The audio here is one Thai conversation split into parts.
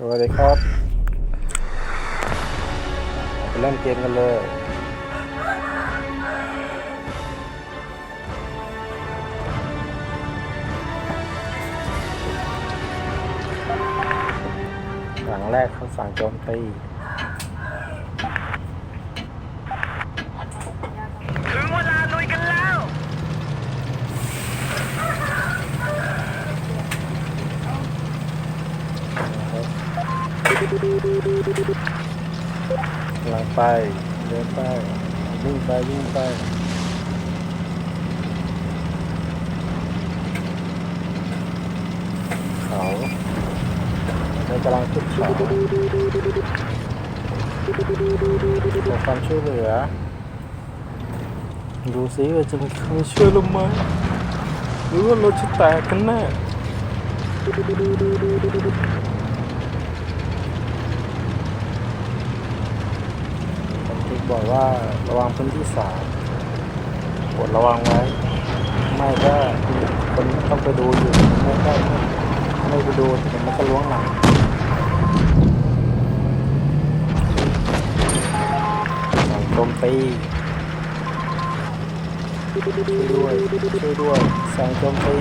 สวัสดีครับไปเล่นเกมกันเลยหลังแรกเขาสั่งโจมตี ถึงเวลาลุยกันแล้ว หลัง ไป เดินไปวิ่งไปวิ่งไปเขาเรากำลังขึ้นเขาขอความช่วยเหลือ ดูซิว่าจะมีใครช่วยเราไหมหรือว่าเราจะแตกกันแน่ผมติ๊ก บอกว่าระวังพื้นที่สามกดระวังไว้ ไม่ก็คนต้องไปดูอยู่ไม่ก็ไม่ไม่ไปดูเดี๋ยวมันก็ล้วงหลังสั่งโจมตีช่วยด้วยช่วยด้วยสั่งโจมตี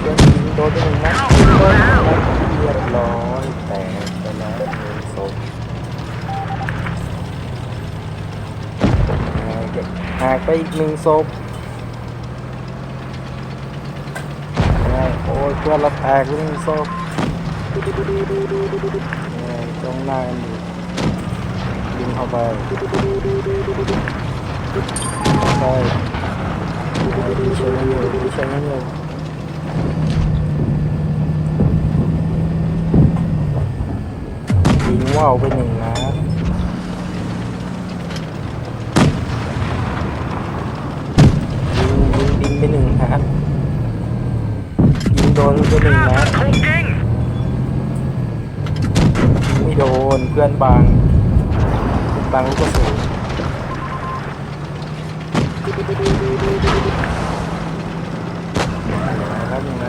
เพื่อนยิงโดนไปหนึ่งนัดโดนไปหนึ่งนัดเรียบร้อยแตากไปอีกหนึ่งศพยังไงโอ้ยเพื่อนเราแตกหนึ่งศพยังไงจ้องหน้ากันอยู่ยิงเข้าไปใช่ดีเชยไม่อยู่ดีเชยไม่อยู่ยิงว่าวไปหนึ่งนัดยิงยิงบินไปหนึ่งนัดยิง โดนไปหนึ่งนัศึดกถูกยิงไม่โดนเพื่อนบังบังลูกกระสุนครับยังไง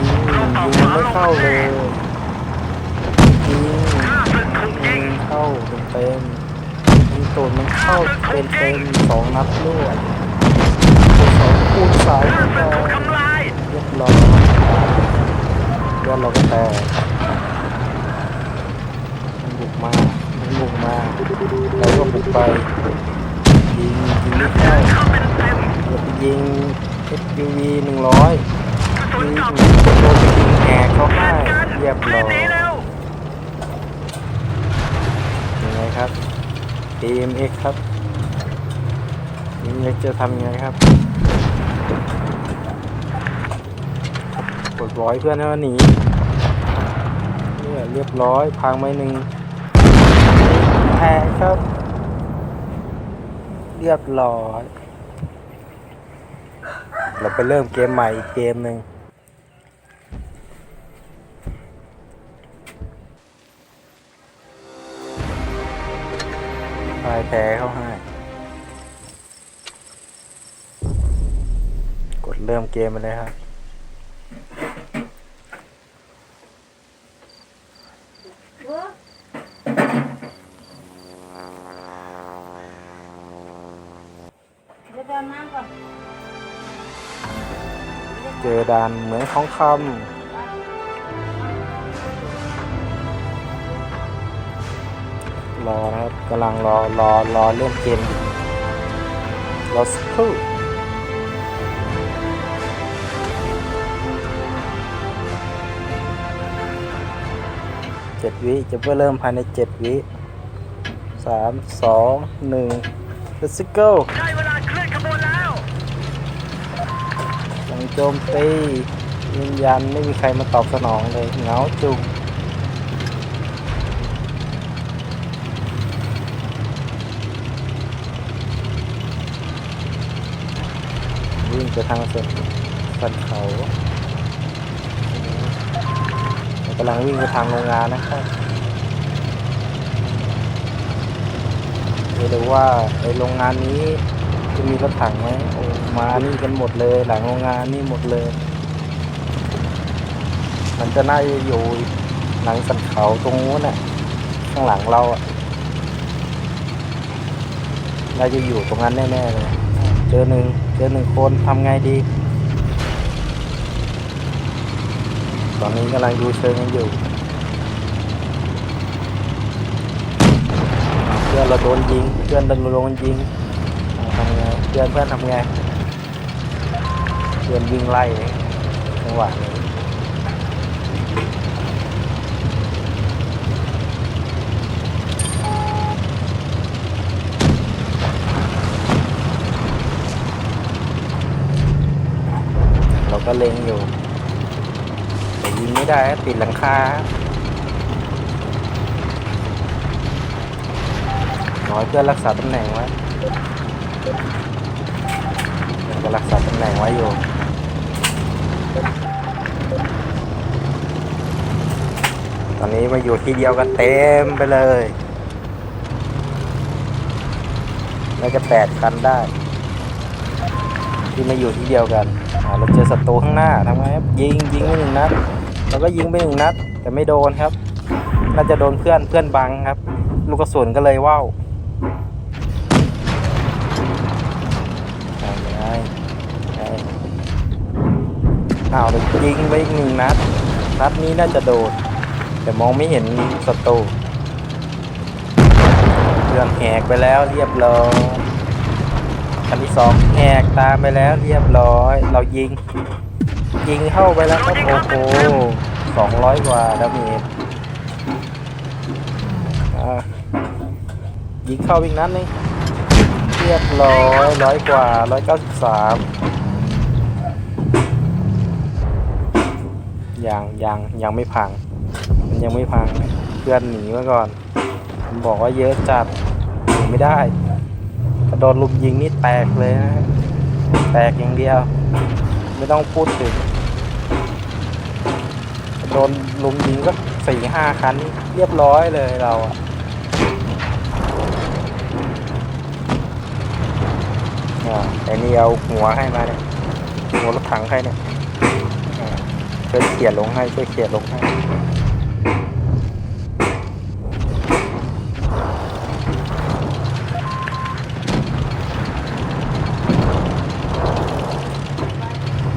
ยิงยิงไม่เข้าเลยยิงยิงเข้าเต็มๆยิงตูดมันเข้าเต็มเต็มสองนัดรวด สองคูณสายเรียบร้อยเพื่อนเราก็แตกมันบุกมามันบุกมาเราก็บุกไปยิงยิงไม่เข้าเข้าเต็มเต็มอย่าไปยิง SUV หนึ่งร้อยยิงโดนยิงแหกเข้าให้กันเรียบร้อยยังไงครับ TMX ครับ TMX จะทำยังไงครับ กดร้อยเพื่อนให้มันหนีเนี่ยเรียบร้อยพังไปหนึ่งแพ้ครับ เรียบร้อย เราไปเริ่มเกมใหม่อีกเกมหนึ่งพายแพ้เข้าให้ กดเริ่มเกมไปเลยครับ เดี๋ยวเดินน้ำก่อนเจอด่านเหมืองทองคำรอนะครับกำลังรอรอรอเล่นเกมอยู่รอสักครู่ จ็ดวิจะเพื่อเริ่มภายในเจ็ดวิสามสองหนึ่ง let's go ได้เวลาเคลื่อนขบวนแล้วหลังโจมตียืนยันไม่มีใครมาตอบสนองเลยเหงาจุกวิ่งไปทางสันสันเขา กำลังวิ่งไปทางโรงงานนะครับไม่รู้ว่าในโรงงานนี้จะมีรถถังไหมโอ้มานี่กันหมดเลยหลังโรงงานนี่หมดเลย มันจะน่าจะอยู่หลังสันเขาตรงนู้นน่ะข้างหลังเราอะน่าจะอยู่ตรงนั้นแน่ๆเลยเจอหนึ่งเจอหนึ่งคนทำไงดี ตอนนี้กำลังดูเชิงกันอยู่เพื่อนเราโดนยิงเพื่อนเราโดนยิงอ่าทำไงเพื่อนเพื่อนทำไงเพื่อนวิ่งไล่จังหวะนี้เราก็เล็งอยู่แต่ ยิงไม่ได้ติดหลังคาน้อยเพื่อรักษาตำแหน่งไว้ยังก็รักษาตำแหน่งไว้อยู่ตอนนี้มาอยู่ที่เดียวกันเต็มไปเลยน่าจะแปดคันได้ ที่มาอยู่ที่เดียวกันเราเจอศัตรูข้างหน้าทำไงครับยิงยิงไปหนึ่งนัด เราก็ยิงไปหนึ่งนัด แต่ไม่โดนครับ น่าจะโดนเพื่อนเพื่อนบังครับ ลูกกระสุนก็เลยว่าวเอาไงเอาอ้าวเรายิงไปอีกหนึ่งนัด นัดนี้น่าจะโดน แต่มองไม่เห็นศัตรูเพื่อนแหกไปแล้วเรียบร้อยคันที่สองแหกตามไปแล้วเรียบร้อย เรายิง ยิงเข้าไปแล้วครับโอ้โหสองร้อยกว่าดาเมจอ่ายิงเข้าอีกนัดนึงเรียบร้อยร้อยกว่าร้อยเก้าสิบสามยังยังยังไม่พัง มันยังไม่พังเพื่อนหนีมาก่อนผมบอกว่าเยอะจัดหนีไม่ได้กระโดนลุมยิงนี่แตกเลยนะแตกอย่างเดียว ไม่ต้องพูดถึง ดนลุมยิงก็สี่ห้าคันเรียบร้อยเลยเราอะอ่าไอ้นี่เอาหัวให้มาเนี่ยหัวรถถังใครเนี่ยช่วยเขียลงให้ช่วยเขียลงให้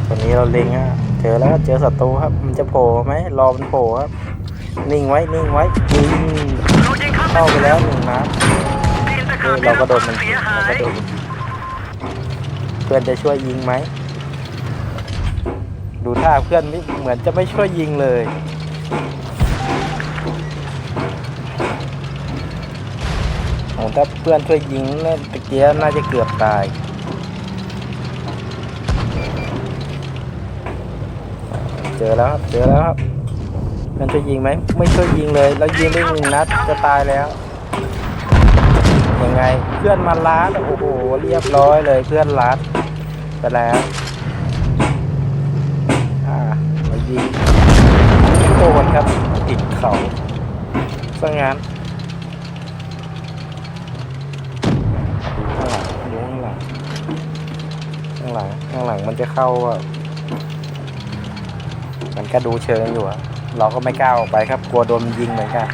ตอนนี้เราเล็งอะ เจอแล้วเจอศัตรูครับ มันจะโผล่ไหมรอมันโผล่ครับ นิ่งไว้นิ่งไว้ยิงเรายิงเข้าเข้าไปแล้วหนึ่งนัดทีมตะเอขาอบได้เรารัก็บโดคนวามมันเสียิยงหาเราก็ยโดนเพื่อนจะช่วยยิงไหมดูท่าเพื่อนไม่เหมือนจะไม่ช่วยยิงเลยโอ้ถ้าเพื่อนช่วยยิงเนี่ยตะเกียบน่าจะเกือบตาย เจอแล้วครับเจอแล้วครับเพื่อนช่วยยิงไหมไม่ช่วยยิงเลย แล้วยิงได้หนึ่งนัดจะตายแล้วยังไงเพื่อนมาล้าดโอ้โหเรียบร้อยเลยเพื่อนล้าดไปแล้วอ่ามายิงโดนครับติดเขาซะงั้นข้างหลังดูข้างหลังข้างหลังข้างหลังมันจะเข้าอะ มันก็ดูเชิงอยู่อะเราก็ไม่กล้าออกไปครับ กลัวโดนยิงเหมือนกัน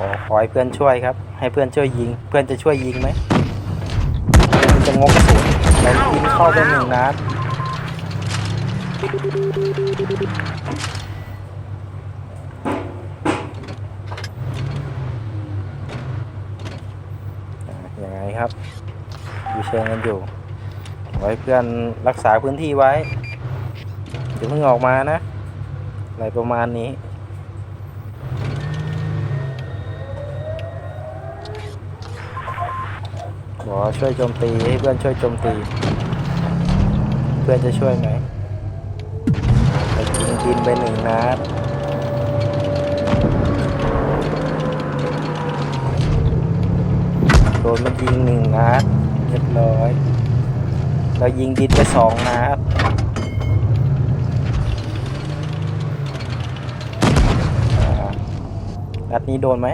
ขอขอให้เพื่อนช่วยครับ ให้เพื่อนช่วยยิง เพื่อนจะช่วยยิงไหมมันจะงกกระสุนเรายิงเข้าไปหนึ่งนัดอะยังไงครับ ดูเชิงกันอยู่ขอให้เพื่อนรักษาพื้นที่ไว้อย่าเพิ่งออกมานะ อะไรประมาณนี้บอกช่วยโจมตีให้เพื่อนช่วยโจมตี เพื่อนจะช่วยไหมไปยิงดินไปหนึ่งนัดโดนมันยิงหนึ่งนัด รียบร้อย เรายิงดินไปสองนัดอ่านัดนี้โดนไหม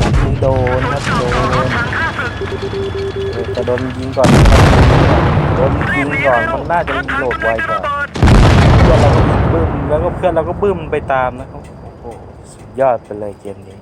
นัดนี้โดนครับโดนจะโดนยิงก่อน โดนยิงก่อนมันน่าจะโหลดไวกว่าเพื่อนเราก็บึ้มแล้วก็เพื่อนเราก็บึ้มไปตามนะครับโอ้โหสุดยอดไปเลยเกมนี้